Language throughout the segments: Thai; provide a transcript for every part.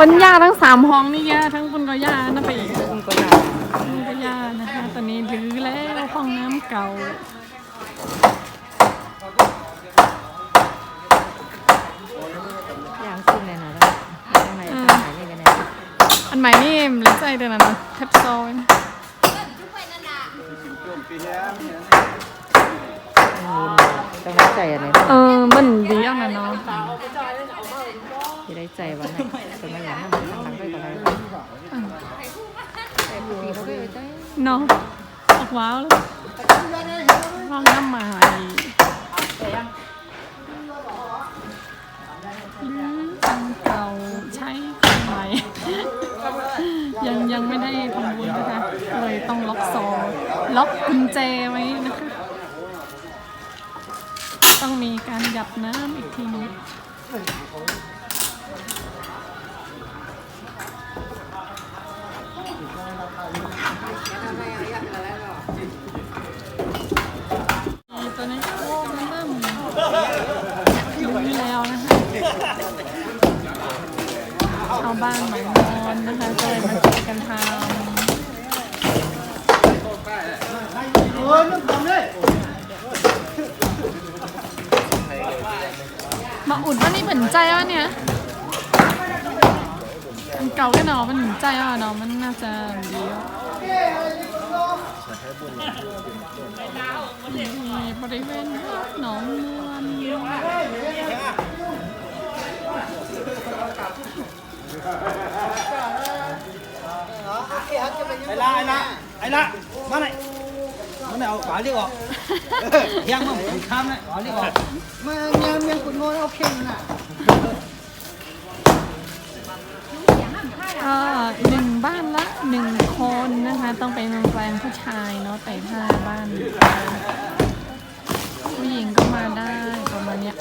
ปัญญาทั้งสามห้องนี่ยาทั้งปุนก็ยานะไปอีกปุนก็ยาปุนก็ยานะคะตอนนี้รื้อแล้วห้องน้ำเก่าอย่างซึ่งเลยนะแล้วข้างในข้างในนี่กันเนี่ยอันใหม่นี่เหลือใจเดินนะเนาะแทบซอย ต้องได้ใจอะไรเออมันดีอะนะเนาะที่ได้ใจวันนั้นจะมาอย่างนั้นทางไปก่อนเลยแต่ผู้ดีเขาไม่ไว้ใจเนาะออกว้าวเลยห้องน้ำใหม่ ล็อกกุญแจไว้นะคะ ต้องมีการหยับน้ำอีกทีนึงตัวนี้ก็เริ่มอยู่ที่แล้วนะคะเอาบ้านใหม่นอนนะคะก็เลยมาช่วยกันทำ มาอุดว่านี่เหมือนใจอะเนี่ย มันเก่าแค่หนอมันเหมือนใจอะเนาะมันน่าจะดีอะมีบริเวณหนองมวนไอ้ละไอ้ละไอ้ละมาไหนมา ไหนเอาฝาเรียกออกยังมั่งผมข้ามเลยฝาเรียกออกมาเมียเมียคุณโง่เอาเข่งน่ะก็หนึ่งบ้านละหนึ่งคนนะคะ ต้องเป็นแฟนผู้ชายเนาะแต่ถ้าบ้าน ผู้หญิงก็มาได้ประมาณเนี้ย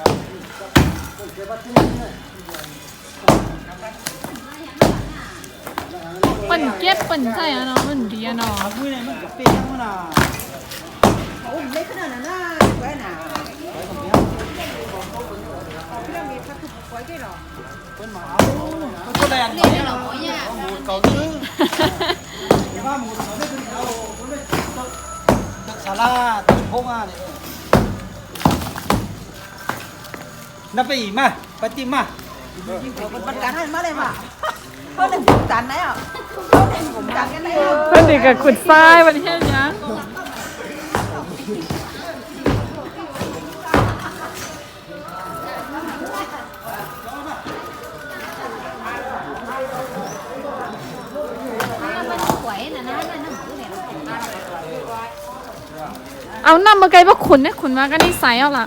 เปิ่นเก็บเปิ่นใจอะเนาะเปิ่นดีอะเนาะมื อไหนมันกับเปียยังมันอะโอ้ไม่ขนาดนั้นน่ะไว้น่ะเรื่องมีพักไว้ได้หรอเป็นหมาเขาตัวแรงเนี่ยหมูเก่าตื้อว่าหมูเขาไม่เป็นเขาไม่ตึกศาลาตึกพงอะเนี่ยนับไปอีกมาปฏิมามันการให้มาเลยมาเขาเล่นผมกันไหนอะเขาเล่นผมกันกันไหนอะเพื่อนดีกับขุดทรายวันนี้ เอานำมาไกลว่าขุนเนี่ยขุนมาก็นิสัยเอาล่ะ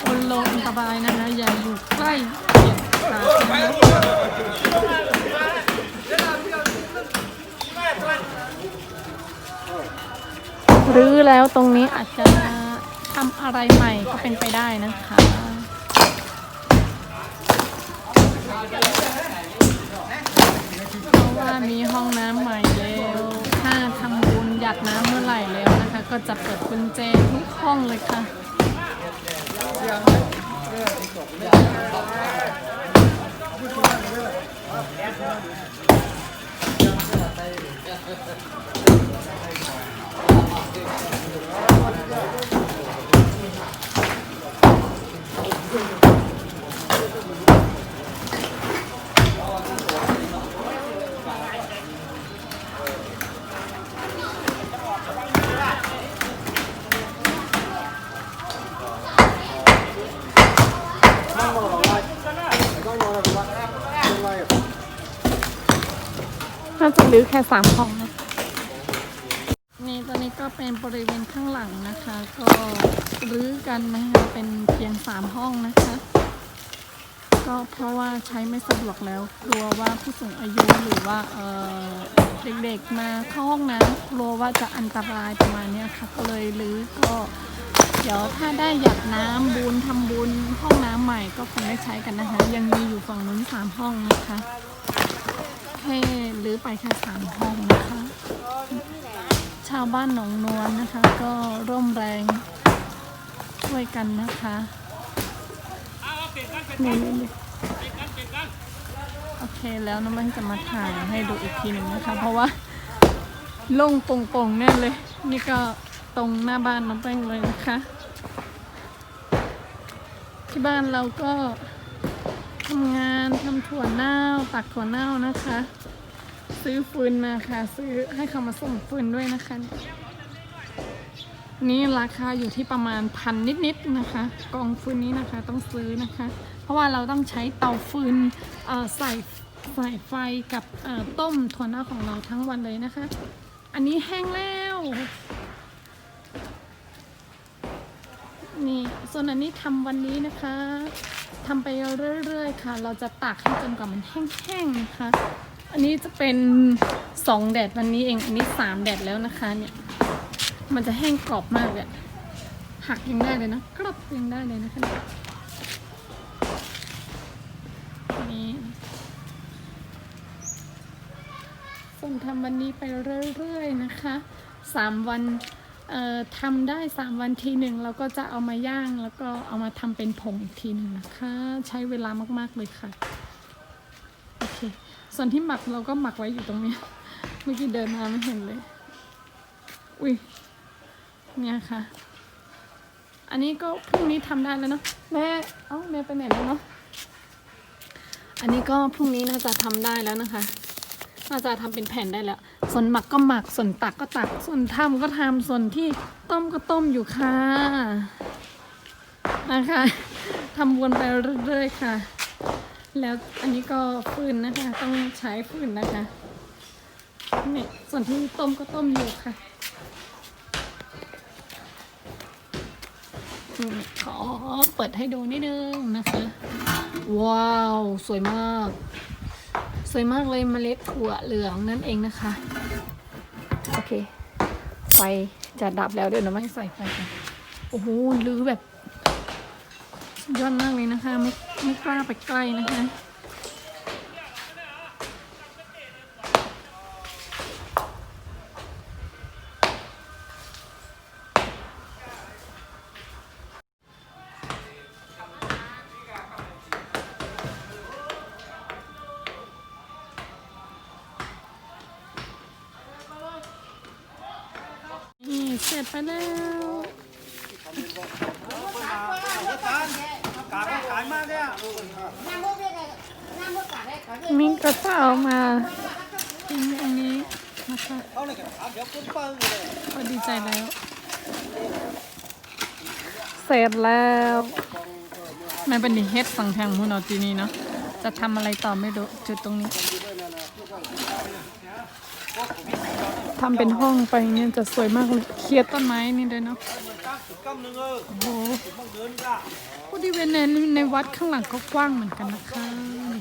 โอนโลอันตรายนะคะอย่าอยู่ใกล้เกียดขาหรือแล้วตรงนี้อาจจะทำอะไรใหม่ก็เป็นไปได้นะคะ เพราะว่ามีห้องน้ำใหม่แล้วถ้าทำบุญหยัดน้ำเมื่อไหร่แล้วนะคะ ก็จะเปิดกุญแจทุกห้องเลยค่ะ เาจะรื้อแค่สามห้องนะนี่ตอนนี้ก็เป็นบริเวณข้างหลังนะคะ ก็รื้อกันนะคะเป็นเพียงสามห้องนะคะ ก็เพราะว่าใช้ไม่สะดวกแล้วกลัวว่าผู้สูงอายุหรือว่าเออเด็กๆมาเข้าห้องน้ำกลัวว่าจะอันตรายประมาณนี้ค่ะก็เลยรื้อก็เดี๋ยวถ้าได้หยัดน้ำบุญทำบุญห้องน้ำใหม่ก็คงได้ใช้กันนะคะ ยังมีอยู่ฝั่งนู้นสามห้องนะคะ ให้รื้อไปแค่สามห้องนะคะ ชาวบ้านหนองนวลนะคะ ก็ร่วมแรงช่วยกันนะคะนี่นี่นโอเคแล้วน้องแบงจะมาถ่ายให้ดูอีกทีหนึ่งนะคะ เพราะว่าโล่งโป่งๆแน่เลย นี่ก็ตรงหน้าบ้านน้องแป้งเลยนะคะ ที่บ้านเราก็ ทำงานทำถั่วเน่าตักถั่วเน่านะคะ ซื้อฟืนมาค่ะ ซื้อให้เขามาส่งฟืนด้วยนะคะ นี่ราคาอยู่ที่ประมาณพันนิดๆนะคะ กองฟืนนี้นะคะต้องซื้อนะคะ เพราะว่าเราต้องใช้เตาฟืนเออใส่ใส่ไฟกับต้มถั่วเน่าของเราทั้งวันเลยนะคะ อันนี้แห้งแล้ว นี่ส่วนอันนี้ทำวันนี้นะคะทำไปเรื่อยๆค่ะ เราจะตากให้จนกว่ามันแห้งๆนะคะ อันนี้จะเป็นสองแดดวันนี้เอง อันนี้สามแดดแล้วนะคะเนี่ย มันจะแห้งกรอบมากเลยหักยังได้เลยนะกรอบยังได้เลยนะคะนี่ยนี่ส่นทำวันนี้ไปเรื่อยๆนะคะสามวัน ทำได้สามวันทีหนึ่งเราก็จะเอามาย่างแล้วก็เอามาทำเป็นผงอีกทีหนึ่งนะคะ ใช้เวลามากๆเลยค่ะ โอเค ส่วนที่หมักเราก็หมักไว้อยู่ตรงนี้ เมื่อกี้เดินมาไม่เห็นเลย อุ้ยเนี่ยค่ะ อันนี้ก็พรุ่งนี้ทำได้แล้วเนาะแม่ เอ้าแม่ไปไหนแล้วเนาะ อันนี้ก็พรุ่งนี้น่าจะทำได้แล้วนะคะ น่าจะทำเป็นแผ่นได้แล้ว ส่วนหมักก็หมัก ส่วนตักก็ตัก ส่วนทำก็ทำส่วนที่ต้มก็ต้มอยู่ค่ะ นะคะทำวนไปเรื่อยๆค่ะ แล้วอันนี้ก็ฟืนนะคะ ต้องใช้ฟืนนะคะนี่ส่วนที่ต้มก็ต้มอยู่ค่ะขอเปิดให้ดูนิดนึงนะคะ ว้าว สวยมาก วยมากเลยเมล็ดถั่วเหลืองนั่นเองนะคะ โอเค ไฟจะดับแล้วเดี๋ยวเราไม่ใส่ไฟกันโอ้โหลือแบบสุดยอดมากเลยนะคะ ไม่ไม่กล้าไปใกล้นะคะ ร็จไปแล้วมากเนี่ยมีกระเป๋ามาทิ้งอันนี้นะคะเอาเลยกันเดี๋ยวคุณเปิ้ลเลยก็ดีใจแล้ว เสร็จแล้วแม่เป็นดิเฮ็ดสังแทงมูนอาทีนี้เนาะจะทำอะไรต่อไม่รู้จุดตรงนี้ ทำเป็นห้องไปเนี่ยจะสวยมากเลยเคียร์ต้นไม้นี่ด้วยเนาะโอ้โหบริเวนในในวัดข้างหลังก็กว้างเหมือนกันนะคะนี่